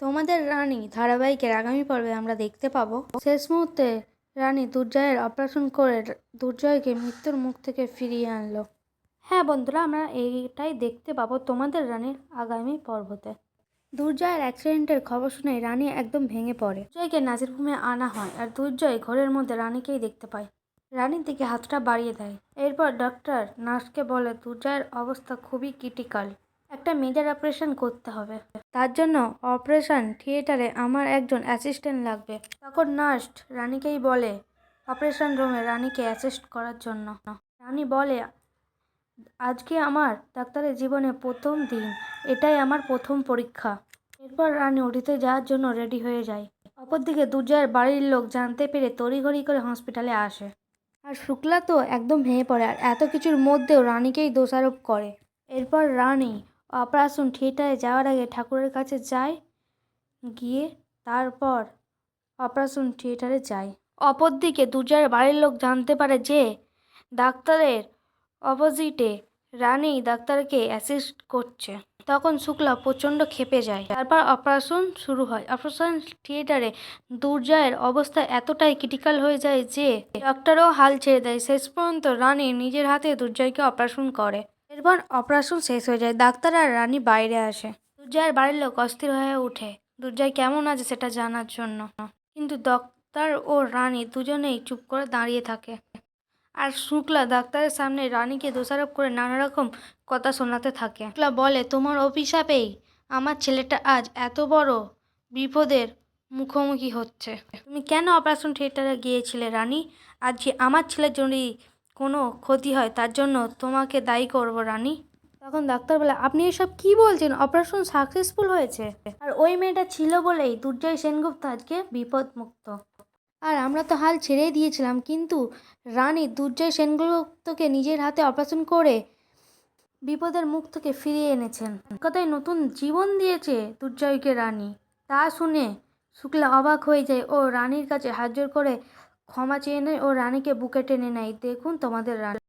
তোমাদের রানী ধারাবাহিকের আগামী পর্বে আমরা দেখতে পাবো। শেষ মুহূর্তে রানী দুর্জয়ের অপারেশন করে দুর্জয়কে মৃত্যুর মুখ থেকে ফিরিয়ে আনলো। হ্যাঁ বন্ধুরা, আমরা এইটাই দেখতে পাবো তোমাদের রানীর আগামী পর্বতে। দুর্জয়ের অ্যাক্সিডেন্টের খবর শুনে রানী একদম ভেঙে পড়ে। দুর্জয়কে নাচের রুমে আনা হয় আর দুর্জয় ঘরের মধ্যে রানীকেই দেখতে পায়। রানীর দিকে হাতটা বাড়িয়ে দেয়। এরপর ডক্টর নার্সকে বলে দুর্জয়ের অবস্থা খুবই ক্রিটিক্যাল একটা মেজর অপারেশন করতে হবে। তার জন্য অপারেশন থিয়েটারে আমার একজন অ্যাসিস্ট্যান্ট লাগবে। তখন নার্স রানীকেই বলে অপারেশন রুমে রানীকে অ্যাসিস্ট করার জন্য। রানী বলে, আজকে আমার ডাক্তারের জীবনে প্রথম দিন, এটাই আমার প্রথম পরীক্ষা। এরপর রানী ওটিতে যাওয়ার জন্য রেডি হয়ে যায়। অপরদিকে দুর্জয়ের বাড়ির লোক জানতে পেরে তড়িঘড়ি করে হসপিটালে আসে। আর শুক্লা তো একদম ভেঙে পড়ে, আর এত কিছুর মধ্যেও রানীকেই দোষারোপ করে। এরপর রানী অপারেশন থিয়েটারে যাওয়ার আগে ঠাকুরের কাছে যায় গিয়ে তারপর অপারেশন থিয়েটারে যায় অপরদিকে দুর্জয়ের বাড়ির লোক জানতে পারে যে ডাক্তারের অপোজিটে রানী ডাক্তারকে অ্যাসিস্ট করছে। তখন শুক্লা প্রচণ্ড ক্ষেপে যায়। তারপর অপারেশন শুরু হয়। অপারেশন থিয়েটারে দুর্জয়ের অবস্থা এতটাই ক্রিটিক্যাল হয়ে যায় যে ডক্টরও হাল ছেড়ে দেয়। শেষ পর্যন্ত রানী নিজের হাতে দুর্জয়কে অপারেশন করে। এরপর অপারেশন শেষ হয়ে যায়। ডাক্তার আর রানী বাইরে আসে। দুর্জয়ের বাড়ির লোক অস্থির হয়ে ওঠে দুর্জয় কেমন আছে সেটা জানার জন্য। কিন্তু ডাক্তার ও রানী দুজনেই চুপ করে দাঁড়িয়ে থাকে। আর শুক্লা ডাক্তারের সামনে রানীকে দোষারোপ করে নানা রকম কথা শোনাতে থাকে। শুক্লা বলে, তোমার অভিশাপেই আমার ছেলেটা আজ এত বড় বিপদের মুখোমুখি হচ্ছে। তুমি কেন অপারেশন থিয়েটারে গিয়েছিলে রানী? আজ আমার ছেলের যদি কোনো ক্ষতি হয়, তার জন্য তোমাকে দায়ী করব, রানী। তখন ডাক্তার বলে, আপনি এসব কি বলছেন? অপারেশন সাকসেসফুল হয়েছে? আর ওই মেয়েটা ছিল বলেই দুর্জয় সেনগুপ্ত আজকে বিপদমুক্ত। আর আমরা তো হাল ছেড়েই দিয়েছিলাম, কিন্তু রানী দুর্জয় সেনগুপ্তকে নিজের হাতে অপারেশন করে বিপদের মুখ থেকে ফিরিয়ে এনেছেন। কথায় নতুন জীবন দিয়েছে দুর্জয়কে রানী। তা শুনে শুক্লা অবাক হয়ে যায় ও রানীর কাছে হাত জোর করে ক্ষমা চেয়ে নেয় ও রানীকে বুকে টেনে নেয়। দেখুন তোমাদের রানী।